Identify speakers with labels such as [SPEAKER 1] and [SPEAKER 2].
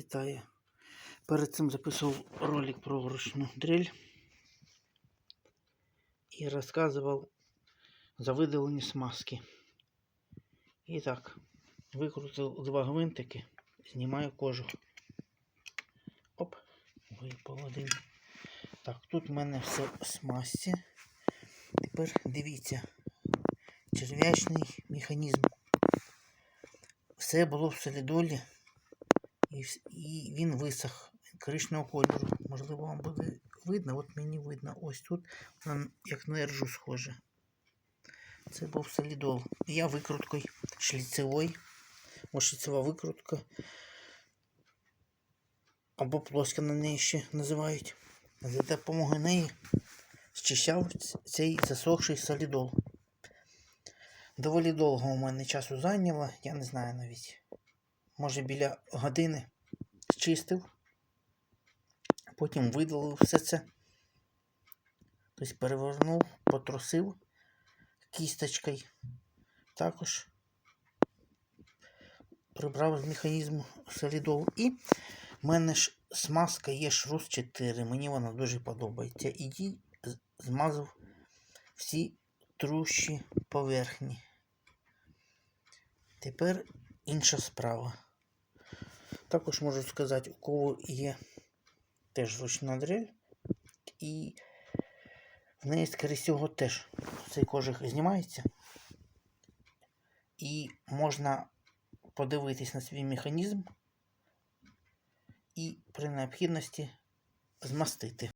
[SPEAKER 1] Вітаю. Перед цим записував ролик про вручну дрель і розказував за видалені смазки. І так, викрутив два гвинтики, знімаю кожух. Оп, випав один. Так, тут в мене все в смазці. Тепер дивіться, черв'ячний механізм. Все було в солідолі. І, він висох коричневого кольору. Можливо, вам буде видно, от мені видно. Ось тут воно як на ержу схоже. Це був солідол. Я викруткою шліцевою. Ось шліцева викрутка. Або плоска на неї ще називають. За допомогою неї зчищав цей засохший солідол. Доволі довго у мене часу зайняло, я не знаю навіть. Може біля години зчистив, потім видалив все це. Тобто перевернув, потрусив кісточкою. Також прибрав з механізму солідол. І в мене ж смазка є шрус 4. Мені вона дуже подобається. І їй змазав всі трущі поверхні. Тепер інша справа. Також можу сказати, у кого є теж ручна дрель, і в неї, скоріше всього, теж цей кожух знімається. І можна подивитись на свій механізм і при необхідності змастити.